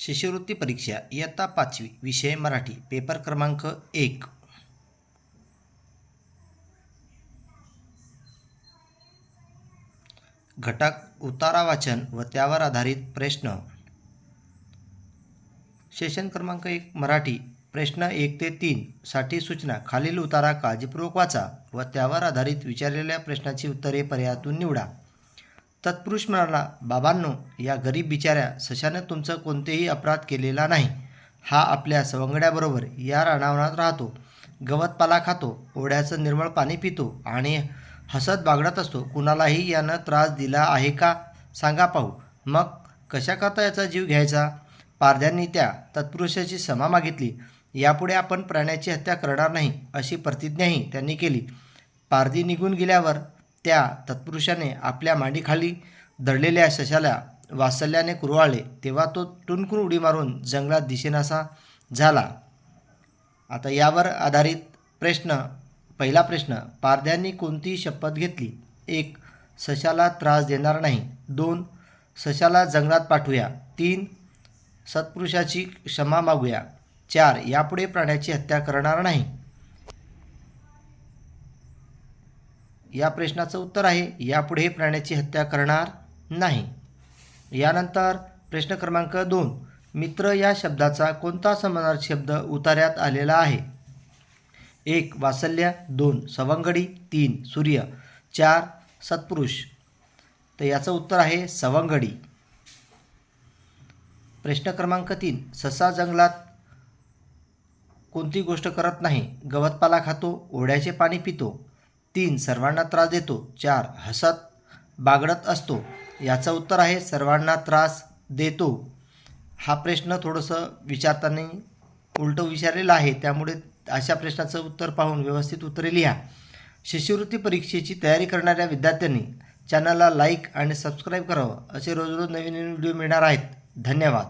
शिष्यवृत्ती परीक्षा इयत्ता पाचवी विषय मराठी पेपर क्रमांक एक. घटक उतारा वाचन व त्यावर आधारित प्रश्न. सेशन क्रमांक एक मराठी प्रश्न एक ते तीन साठी सूचना खालील उतारा काळजीपूर्वक वाचा व त्यावर आधारित विचारलेल्या प्रश्नाची उत्तरे पर्यायातून निवडा. तत्पुरुष म्हणाला बाबांनो या गरीब बिचाऱ्या सशानं तुमचं कोणतेही अपराध केलेला नाही. हा आपल्या सवंगड्याबरोबर या रानावनात राहतो. गवत पाला खातो ओढ्याचं निर्मळ पाणी पितो आणि हसत बागडत असतो. कुणालाही यानं त्रास दिला आहे का? सांगा पाहू. मग कशाकरता याचा जीव घ्यायचा? पारध्यांनी त्या तत्पुरुषाची क्षमा मागितली. यापुढे आपण प्राण्याची हत्या करणार नाही अशी प्रतिज्ञाही त्यांनी केली. पारधी निघून गेल्यावर त्या तत्पुरुषाने आपल्या मांडीखाली दडलेल्या शशाला वासल्याने कुरवाळले. तेव्हा तो टुनकून उडी मारून जंगलात दिशेनासा झाला. आता यावर आधारित प्रश्न पहिला प्रश्न पारध्यांनी कोणती शपथ घेतली? एक सशाला त्रास देणार नाही. दोन सशाला जंगलात पाठवूया. तीन सत्पुरुषाची क्षमा मागूया. चार यापुढे प्राण्याची हत्या करणार नाही. या प्रश्नाचं उत्तर आहे यापुढे प्राण्याची हत्या करणार नाही. यानंतर प्रश्न क्रमांक दोन मित्र या शब्दाचा कोणता समानार्थी शब्द उतार्यात आलेला आहे? एक वासल्य दोन सवंगडी तीन सूर्य चार सत्पुरुष. तर याचं उत्तर आहे सवंगडी. प्रश्न क्रमांक तीन ससा जंगलात कोणती गोष्ट करत नाही? गवतपाला खातो ओढ्याचे पाणी पितो तीन सर्वांना त्रास देतो चार हसत बागडत असतो. याचं उत्तर आहे सर्वांना त्रास देतो. हा प्रश्न थोडंसं विचारताना उलटं विचारलेला आहे. त्यामुळे अशा प्रश्नाचं उत्तर पाहून व्यवस्थित उत्तरे लिहा. शिष्यवृत्ती परीक्षेची तयारी करणाऱ्या विद्यार्थ्यांनी चॅनलला लाईक आणि सबस्क्राईब करावं. असे रोज रोज नवीन नवीन व्हिडिओ मिळणार आहेत. धन्यवाद.